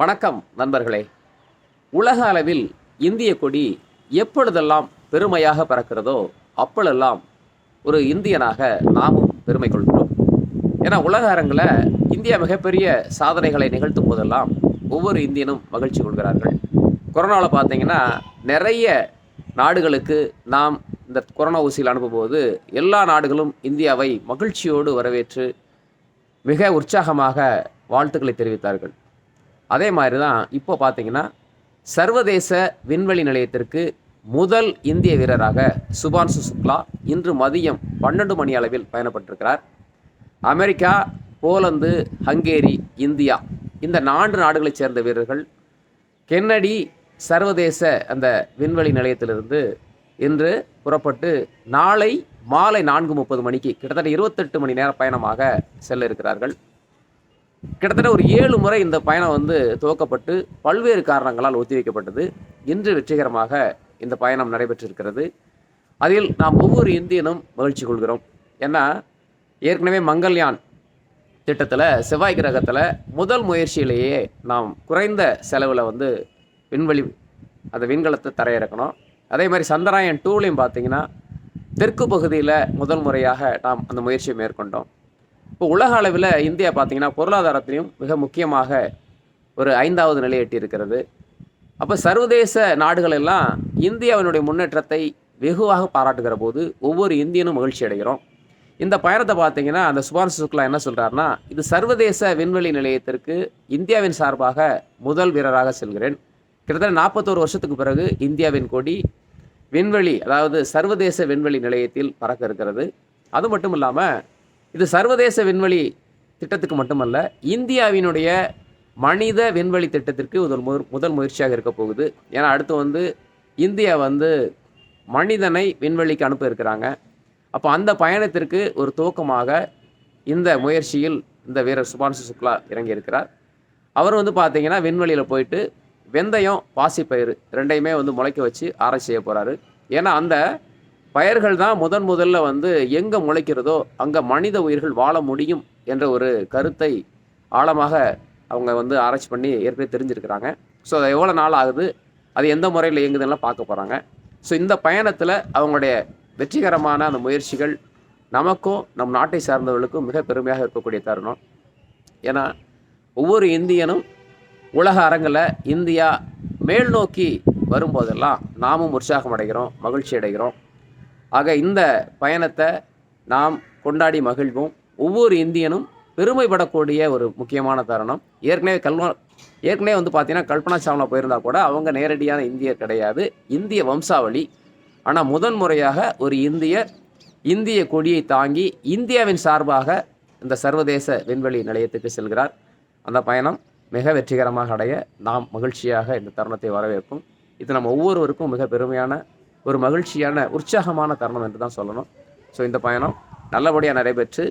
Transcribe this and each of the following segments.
வணக்கம் நண்பர்களே. உலக அளவில் இந்திய கொடி எப்பொழுதெல்லாம் பெருமையாக பறக்கிறதோ அப்பொழுதெல்லாம் ஒரு இந்தியனாக நாமும் பெருமை கொள்கிறோம். ஏன்னா உலக அரங்கில் இந்தியா மிகப்பெரிய சாதனைகளை நிகழ்த்தும் போதெல்லாம் ஒவ்வொரு இந்தியனும் மகிழ்ச்சி கொள்கிறார்கள். கொரோனாவில் பார்த்தீங்கன்னா நிறைய நாடுகளுக்கு நாம் இந்த கொரோனா ஊசியில் அனுப்பும்போது எல்லா நாடுகளும் இந்தியாவை மகிழ்ச்சியோடு வரவேற்று மிக உற்சாகமாக வாழ்த்துக்களை தெரிவித்தார்கள். அதே மாதிரி தான் இப்போ பார்த்தீங்கன்னா சர்வதேச விண்வெளி நிலையத்திற்கு முதல் இந்திய வீரராக சுபான்சு சுக்லா இன்று மதியம் பன்னெண்டு மணி அளவில் பயணப்பட்டிருக்கிறார். அமெரிக்கா போலந்து ஹங்கேரி இந்தியா இந்த நான்கு நாடுகளைச் சேர்ந்த வீரர்கள் கென்னடி சர்வதேச அந்த விண்வெளி நிலையத்திலிருந்து இன்று புறப்பட்டு நாளை மாலை நான்கு முப்பது மணிக்கு கிட்டத்தட்ட இருபத்தெட்டு மணி நேர பயணமாக செல்ல இருக்கிறார்கள். கிட்டத்தட்ட ஒரு ஏழு முறை இந்த பயணம் வந்து துவக்கப்பட்டு பல்வேறு காரணங்களால் ஒத்திவைக்கப்பட்டது. இன்று வெற்றிகரமாக இந்த பயணம் நடைபெற்றிருக்கிறது. அதில் நாம் ஒவ்வொரு இந்தியனும் மகிழ்ச்சி கொள்கிறோம். ஏன்னா ஏற்கனவே மங்கள்யான் திட்டத்தில் செவ்வாய் கிரகத்தில் முதல் முயற்சியிலேயே நாம் குறைந்த செலவில் வந்து விண்வெளி அந்த விண்கலத்தை தரையிறக்கணும். அதே மாதிரி சந்திராயன் டூலையும் பார்த்தீங்கன்னா தெற்கு பகுதியில் முதல் முறையாக நாம் அந்த முயற்சியை மேற்கொண்டோம். இப்போ உலக அளவில் இந்தியா பார்த்தீங்கன்னா பொருளாதாரத்திலையும் மிக முக்கியமாக ஒரு ஐந்தாவது நிலை எட்டியிருக்கிறது. அப்போ சர்வதேச நாடுகள் எல்லாம் இந்தியாவினுடைய முன்னேற்றத்தை வெகுவாக பாராட்டுகிற போது ஒவ்வொரு இந்தியனும் மகிழ்ச்சி அடைகிறோம். இந்த பயணத்தை பார்த்தீங்கன்னா அந்த சுபாஷ் சுக்லா என்ன சொல்கிறாருன்னா இது சர்வதேச விண்வெளி நிலையத்திற்கு இந்தியாவின் சார்பாக முதல் வீரராக செல்கிறேன். கிட்டத்தட்ட நாற்பத்தோரு வருஷத்துக்கு பிறகு இந்தியாவின் கொடி விண்வெளி அதாவது சர்வதேச விண்வெளி நிலையத்தில் பறக்க இருக்கிறது. அது மட்டும் இல்லாமல் இது சர்வதேச விண்வெளி திட்டத்துக்கு மட்டுமல்ல இந்தியாவினுடைய மனித விண்வெளி திட்டத்திற்கு முதல் முதல் முயற்சியாக இருக்க போகுது. ஏன்னா அடுத்து வந்து இந்தியா வந்து மனிதனை விண்வெளிக்கு அனுப்ப இருக்கிறாங்க. அப்போ அந்த பயணத்திற்கு ஒரு துவக்கமாக இந்த முயற்சியில் இந்த வீரர் சுபான்சு சுக்லா இறங்கியிருக்கிறார் அவர் வந்து பார்த்தீங்கன்னா விண்வெளியில் போயிட்டு வெந்தயம் பாசிப்பயிறு ரெண்டையுமே வந்து முளைக்க வச்சு ஆராய்ச்சி செய்ய போகிறாரு ஏன்னா அந்த பயிர்கள் தான் முதன் முதல்ல வந்து எங்கே முளைக்கிறதோ அங்கே மனித உயிர்கள் வாழ முடியும் என்ற ஒரு கருத்தை ஆழமாக அவங்க வந்து ஆராய்ச்சி பண்ணி ஏற்கனவே தெரிஞ்சிருக்கிறாங்க. ஸோ அது எவ்வளோ நாள் ஆகுது? அது எந்த முறையில் இயங்குதுன்னெலாம் பார்க்க போகிறாங்க ஸோ இந்த பயணத்தில் அவங்களுடைய வெற்றிகரமான அந்த முயற்சிகள் நமக்கும் நம் நாட்டை சார்ந்தவர்களுக்கும் மிக பெருமையாக இருக்கக்கூடிய தருணம். ஏன்னா ஒவ்வொரு இந்தியனும் உலக அரங்கில் இந்தியா மேல் நோக்கி வரும்போதெல்லாம் நாமும் உற்சாகம் அடைகிறோம் மகிழ்ச்சி அடைகிறோம். ஆக இந்த பயணத்தை நாம் கொண்டாடி மகிழ்வோம். ஒவ்வொரு இந்தியனும் பெருமைப்படக்கூடிய ஒரு முக்கியமான தருணம். ஏற்கனவே கல்வா ஏற்கனவே வந்து பார்த்தீங்கன்னா கல்பனா சாவ்லா போயிருந்தால் கூட அவங்க நேரடியான இந்தியர் கிடையாது. இந்திய வம்சாவளி. ஆனால் முதன் முறையாக ஒரு இந்தியர் இந்திய கொடியை தாங்கி இந்தியாவின் சார்பாக இந்த சர்வதேச விண்வெளி நிலையத்துக்கு செல்கிறார். அந்த பயணம் மிக வெற்றிகரமாக அடைய நாம் மகிழ்ச்சியாக இந்த தருணத்தை வரவேற்கும். இது நம்ம ஒவ்வொருவருக்கும் மிக பெருமையான ஒரு மகிழ்ச்சியான உற்சாகமான தருணம் என்று தான் சொல்லணும். ஸோ இந்த பயணம் நல்லபடியாக நடைபெற்று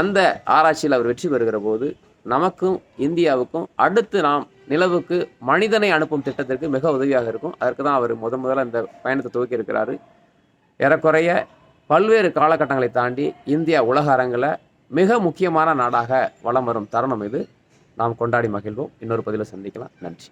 அந்த ஆராய்ச்சியில் அவர் வெற்றி பெறுகிற போது நமக்கும் இந்தியாவுக்கும் அடுத்து நாம் நிலவுக்கு மனிதனை அனுப்பும் திட்டத்திற்கு மிக உதவியாக இருக்கும். அதற்கு தான் அவர் முத முதல்ல இந்த பயணத்தை துவக்கி இருக்கிறாரு. ஏறக்குறைய பல்வேறு காலகட்டங்களை தாண்டி இந்தியா உலக அரங்கில் மிக முக்கியமான நாடாக வலம் வரும் தருணம் இது. நாம் கொண்டாடி மகிழ்வோம். இன்னொரு பதிவில் சந்திக்கலாம். நன்றி.